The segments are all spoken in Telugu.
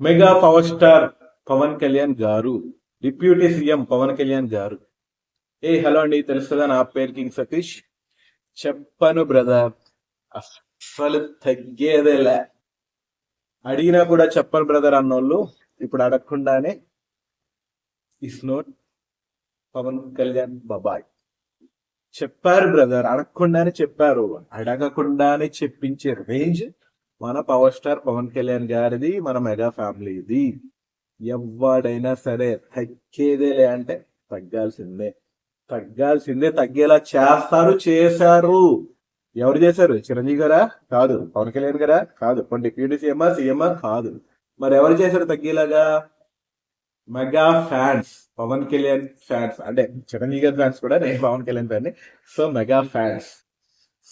Mega power star Pawan Kalyan garu deputy CM Pawan Kalyan గారు. ఏ హలో అండి తెలుస్తుందా? నా పేరు కింగ్ సతీష్. చెప్పను బ్రదర్. అస్సలు తగ్గేదేలే. అడిగినా కూడా చెప్పను బ్రదర్ అన్నోళ్ళు. ఇప్పుడు అడగకుండానే ఇస్ నోట్ పవన్ కళ్యాణ్ బాబాయ్. చెప్పారు బ్రదర్. అడగకుండానే చెప్పారు. అడగకుండానే చెప్పించే రేంజ్ మన పవర్ స్టార్ పవన్ కళ్యాణ్ గారిది మన మెగా ఫ్యామిలీది ఎవడైనా సరే తగ్గేదేలే అంటే తగ్గాల్సిందే. తగ్గాల్సిందే తగ్గేలా చేస్తారు చేశారు. ఎవరు చేశారు? చిరంజీవి గారా? కాదు. పవన్ కళ్యాణ్ గారా? కాదు. కొన్ని డిప్యూటీ సీఎంఆ సీఎంఆ కాదు. మరి ఎవరు చేశారు తగ్గేలాగా? Mega fans Pawan Kalyan fans అంటే చిరంజీవి గారి ఫ్యాన్స్ కూడా నేను Pawan Kalyan fan so mega fans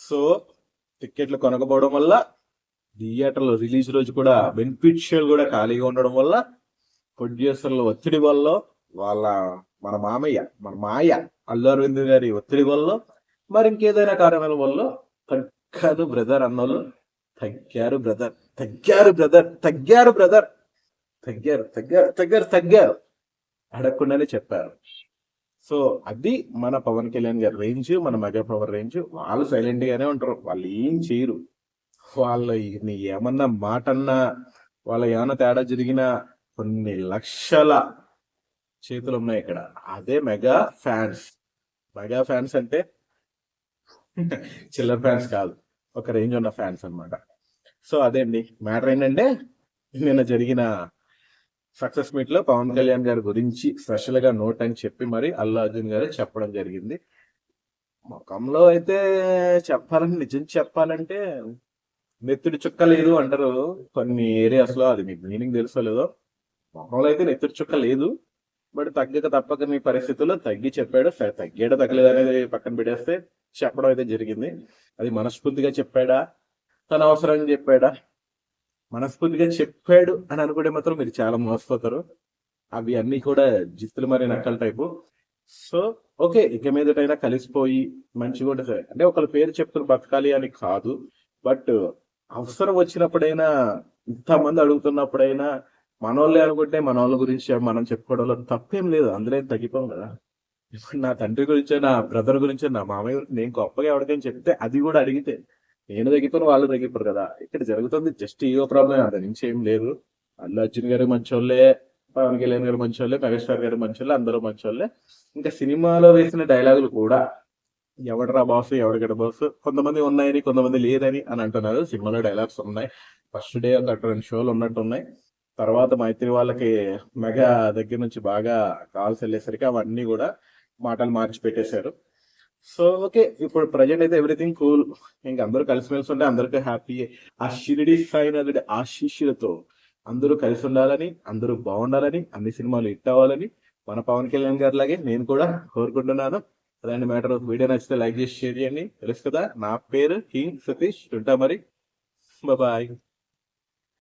so టికెట్లు కొనకపోవడం వల్ల థియేటర్లో రిలీజ్ రోజు కూడా బెనిఫిట్ కూడా ఖాళీగా ఉండడం వల్ల ప్రొడ్యూసర్ల ఒత్తిడి వల్ల వాళ్ళ మన మామయ్య మన మాయ అల్లు అరవింద్ గారి ఒత్తిడి వల్ల మరి ఇంకేదైనా కారణాల వల్ల తగ్గదు బ్రదర్ అన్నోళ్ళు. తగ్గారు బ్రదర్ తగ్గారు బ్రదర్ తగ్గారు బ్రదర్. తగ్గారు తగ్గారు తగ్గారు తగ్గారు అడగకుండానే చెప్పారు. సో అది మన పవన్ కళ్యాణ్ గారి రేంజ్ మన మెగా పవర్ రేంజ్. వాళ్ళు సైలెంట్ గానే ఉంటారు. వాళ్ళు ఏం చేయరు. వాళ్ళ నీ ఏమన్నా మాట అన్నా వాళ్ళ ఏమన్నా తేడా జరిగినా కొన్ని లక్షల చేతులు ఉన్నాయి ఇక్కడ. అదే మెగా ఫ్యాన్స్. మెగా ఫ్యాన్స్ అంటే చిల్లర ఫ్యాన్స్ కాదు. ఒక రేంజ్ ఉన్న ఫ్యాన్స్ అన్నమాట. సో అదే అండి మ్యాటర్ ఏంటంటే నిన్న జరిగిన సక్సెస్ మీట్లో పవన్ కళ్యాణ్ గారి గురించి స్పెషల్గా నోట్ అని చెప్పి మరి అల్లు అర్జున్ గారు చెప్పడం జరిగింది. ముఖంలో అయితే చెప్పాలని నిజం చెప్పాలంటే నెత్తుడి చుక్క లేదు అంటారు. కొన్ని ఏరియాస్లో అది మీకు మీనింగ్ తెలుసో లేదో. మొహంలో అయితే నెత్తుడి చుక్క లేదు. బట్ తగ్గక తప్పక మీ పరిస్థితుల్లో తగ్గి చెప్పాడు. సరే తగ్గేట తగ్గలేదు అనేది పక్కన పెట్టేస్తే చెప్పడం అయితే జరిగింది. అది మనస్ఫూర్తిగా చెప్పాడా? తన అవసరం చెప్పాడా? మనస్ఫూర్తిగా చెప్పాడు అని అనుకుంటే మాత్రం మీరు చాలా మోసపోతారు. అవి అన్ని కూడా జిత్తులు మరి నక్కల టైపు. సో ఓకే ఇక మీదటైనా కలిసిపోయి మంచిగా ఉంటుంది సరే. అంటే ఒకళ్ళ పేరు చెప్తున్న బతకాలి అని కాదు. బట్ అవసరం వచ్చినప్పుడైనా ఇంతమంది అడుగుతున్నప్పుడైనా మనోళ్ళే అనుకుంటే మన వాళ్ళ గురించి మనం చెప్పుకోవడంలో తప్పేం లేదు. అందులో ఏం తగ్గిపోం కదా. ఇప్పుడు నా తండ్రి గురించో నా బ్రదర్ గురించో నా మామయ్య గురించి నేను గొప్పగా ఎవరికైనా చెప్తే అది కూడా అడిగితే నేను తగ్గిపోను వాళ్ళు తగ్గిపోరు కదా. ఇక్కడ జరుగుతుంది జస్ట్ ఈగో ప్రాబ్లం అంత నుంచి ఏం లేదు. అల్లు అర్జున్ గారు మంచోళ్ళే పవన్ కళ్యాణ్ గారు మంచోళ్ళే మెగాస్టార్ గారు మంచోళ్ళే అందరూ మంచోళ్ళే. ఇంకా సినిమాలో వేసిన డైలాగులు కూడా ఎవడరా బాస్ ఎవడికడ బాస్ కొంతమంది ఉన్నాయని కొంతమంది లేదని అని అంటున్నారు. సినిమాలో డైలాగ్స్ ఉన్నాయి. ఫస్ట్ డే ఒక రెండు షోలు ఉన్నట్టు ఉన్నాయి తర్వాత మైత్రి వాళ్ళకి మెగా దగ్గర నుంచి బాగా కాల్స్ వెళ్ళేసరికి అవన్నీ కూడా మాటలు మార్చి పెట్టేశారు. సో ఓకే ఇప్పుడు ప్రజెంట్ అయితే ఎవ్రీథింగ్ కూల్ ఇంకా అందరూ కలిసిమెలిసి ఉంటే అందరికీ హ్యాపీ ఆ షిరిడి సాయినాథుడి ఆశీస్సులతో అందరూ కలిసి ఉండాలని అందరూ బాగుండాలని అన్ని సినిమాలు హిట్ అవ్వాలని మన పవన్ కళ్యాణ్ గారి లాగే నేను కూడా కోరుకుంటున్నాను. అదండి మ్యాటర్ వీడియో నచ్చితే లైక్ చేసి షేర్ చేయండి తెలుసు కదా నా పేరు కింగ్ సతీష్. ఉంటా మరి. బాయ్.